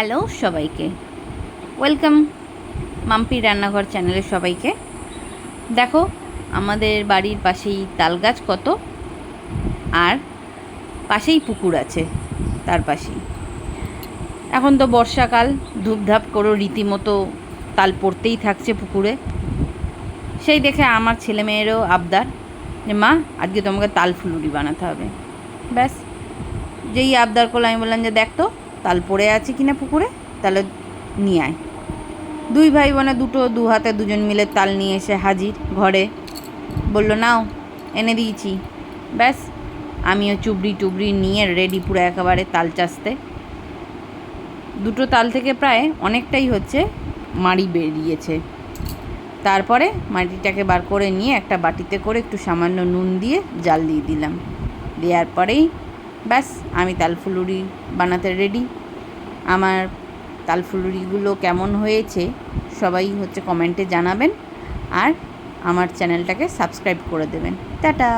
Hello সবাইকে। Welcome মাম্পির রান্নাঘর চ্যানেলের সবাইকে। দেখো, আমাদের বাড়ির পাশেই তাল গাছ কত? আর পাশেই পুকুর আছে তার পাশেই। এখন তো বর্ষাকাল, ধূপধাপ করে রীতিমতো তাল পড়তেই থাকছে পুকুরে। সেই দেখে আমার ছেলে মেয়েরও আবদার যে, মা, আজকে তোমাকে তাল ফুলুরি বানাতে হবে। ব্যাস, যেই আবদার করল আমি বললাম যে, দেখ তো তাল পড়ে আছে কিনা পুকুরে, তাহলে নিয়ে আয়। দুই ভাই বোনে দুটো দু হাতে দুজন মিলে তাল নিয়ে এসে হাজির ঘরে। বলল, নাও, এনে দিয়েছি। ব্যাস, আমিও চুবড়ি টুবড়ি নিয়ে রেডি পুরো একেবারে তাল চাষতে। দুটো তাল থেকে প্রায় অনেকটাই হচ্ছে মাড়ি বেরিয়েছে। তারপরে মাটিটাকে বার করে নিয়ে একটা বাটিতে করে একটু সামান্য নুন দিয়ে জাল দিয়ে দিলাম। দেওয়ার পরেই ব্যাস, আমি তালফুলুরি বানাতে রেডি আমার তালফুলুরিগুলো কেমন হয়েছে, সবাই হচ্ছে কমেন্টে জানাবেন। আর আমার চ্যানেলটাকে সাবস্ক্রাইব করে দেবেন। টাটা!